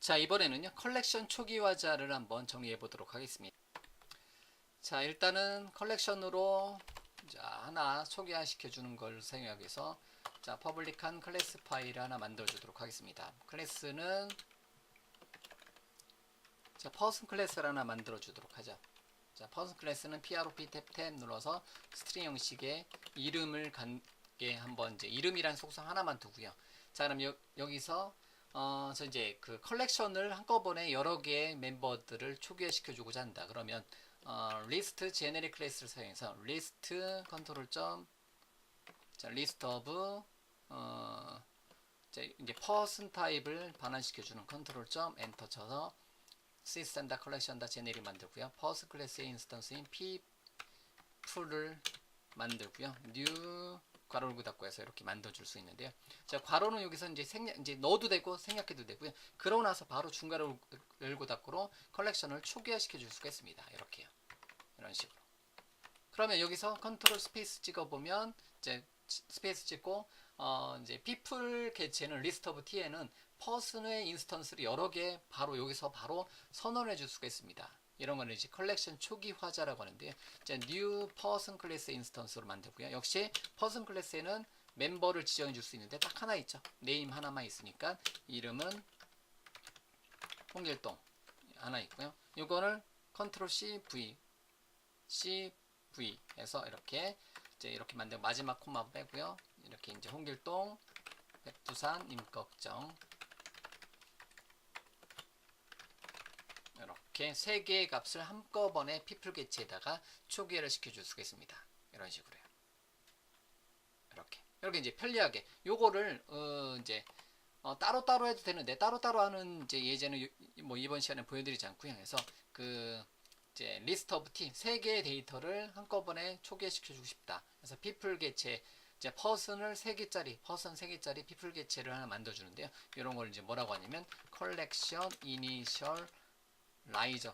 자, 이번에는요, 컬렉션 초기화자를 한번 정리해 보도록 하겠습니다. 자, 일단은 컬렉션으로 자, 하나 초기화 시켜주는 걸 사용하기 위해서 자, 퍼블릭한 클래스 파일을 하나 만들어 주도록 하겠습니다. 클래스는 자, 퍼슨 클래스를 하나 만들어 주도록 하죠. 자, 퍼슨 클래스는 PROP 탭탭 눌러서 스트링 형식의 이름을 갖게 한번 이제 이름이란 속성 하나만 두고요. 자, 그럼 여, 여기서 어, 저 이제 그 컬렉션을 한꺼번에 여러 개의 멤버들을 초기화시켜 주고자 한다. 그러면 어, 리스트 제네릭 클래스를 사용해서 리스트 컨트롤 점 자, 리스트 오브 어, 자, 이제 퍼슨 타입을 반환시켜 주는 컨트롤 점 엔터 쳐서 시스템다 컬렉션다 제네릭 만들고요. 퍼스 클래스의 인스턴스인 p 풀을 만들고요. new 괄호 열고 닫고 해서 이렇게 만들어 줄 수 있는데요. 자, 괄호는 여기서 이제 생략 이제 넣어도 되고 생략해도 되고요. 그러고 나서 바로 중괄호 열고 닫고로 컬렉션을 초기화시켜 줄 수가 있습니다. 이렇게요. 이런 식으로. 그러면 여기서 컨트롤 스페이스 찍어 보면 이제 스페이스 찍고 어 이제 people 개체는 리스트 오브 t에는 퍼슨의 인스턴스를 여러 개 바로 여기서 바로 선언해 줄 수가 있습니다. 이런 거는 이제 컬렉션 초기 화자라고 하는데요. 자, new person class 인스턴스로 만들고요. 역시 person 클래스에는 멤버를 지정해 줄 수 있는데 딱 하나 있죠. 네임 하나만 있으니까 이름은 홍길동 하나 있고요. 이거를 컨트롤 C V C V 해서 이렇게 이제 이렇게 만들고 마지막 코마 빼고요. 이렇게 이제 홍길동 백두산 임꺽정 이렇게 세 개의 값을 한꺼번에 피플 개체에다가 초기화를 시켜줄 수가 있습니다. 이런 식으로요. 이렇게 이렇게 이제 편리하게 요거를 어 이제 어 따로 따로 해도 되는데 따로 따로 하는 이제 예제는 요- 뭐 이번 시간에 보여드리지 않고요. 그래서 그 이제 리스트 오브 t 세 개의 데이터를 한꺼번에 초기화시켜주고 싶다. 그래서 피플 개체 이제 퍼슨을 세 개짜리 퍼슨 세 개짜리 피플 개체를 하나 만들어주는데요. 이런 걸 이제 뭐라고 하냐면 컬렉션 이니셜 라이저를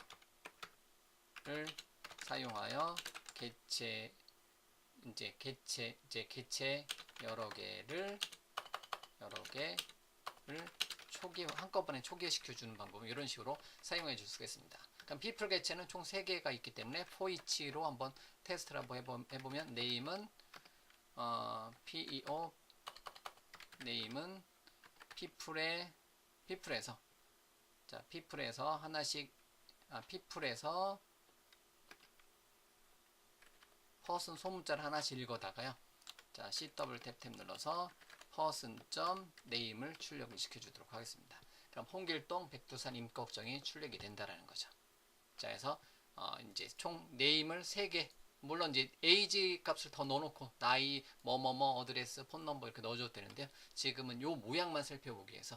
사용하여 개체 이제 개체 이제 개체 여러 개를 여러 개를 초기 한꺼번에 초기화시켜 주는 방법 이런 식으로 사용해 줄 수가 있습니다. 그럼 people 개체는 총 3개가 있기 때문에 each로 한번 테스트를 한번 해보, 해보면 name은 어, PEO name은 people의 people에서 자 people에서 하나씩 아 people에서 person 소문자를 하나씩 읽어다가요. 자 CW 탭탭 눌러서 person 점 name을 출력을 시켜주도록 하겠습니다. 그럼 홍길동 백두산 임꺽정이 출력이 된다라는 거죠. 자, 그래서 어, 이제 총 네임을 3개 물론 이제 에이지 값을 더 넣어놓고 나이 뭐뭐뭐 어드레스 폰 넘버 이렇게 넣어줘도 되는데요. 지금은 요 모양만 살펴보기 위해서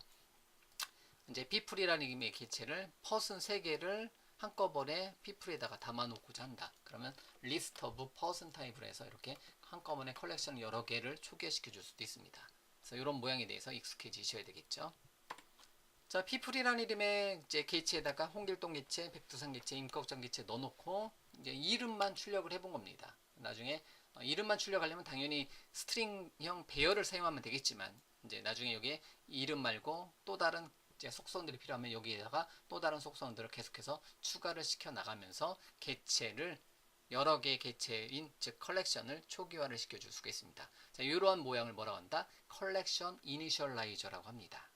이제 피플이라는 의미의 개체를 퍼슨 3개를 한꺼번에 피플에다가 담아놓고자 한다. 그러면 리스트 오브 퍼슨 타입으로 해서 이렇게 한꺼번에 컬렉션 여러 개를 초기화시켜 줄 수도 있습니다. 그래서 이런 모양에 대해서 익숙해지셔야 되겠죠. 자, 피플이라는 이름의 이제 개체에다가 홍길동 개체, 백두산 개체, 임꺽정 개체 넣어놓고 이제 이름만 출력을 해본 겁니다. 나중에 어, 이름만 출력하려면 당연히 스트링형 배열을 사용하면 되겠지만 이제 나중에 여기에 이름 말고 또 다른 이제 속성들이 필요하면 여기에다가 또 다른 속성들을 계속해서 추가를 시켜 나가면서 개체를 여러 개의 개체인 즉 컬렉션을 초기화를 시켜줄 수가 있습니다. 자, 이러한 모양을 뭐라고 한다? 컬렉션 이니셜라이저라고 합니다.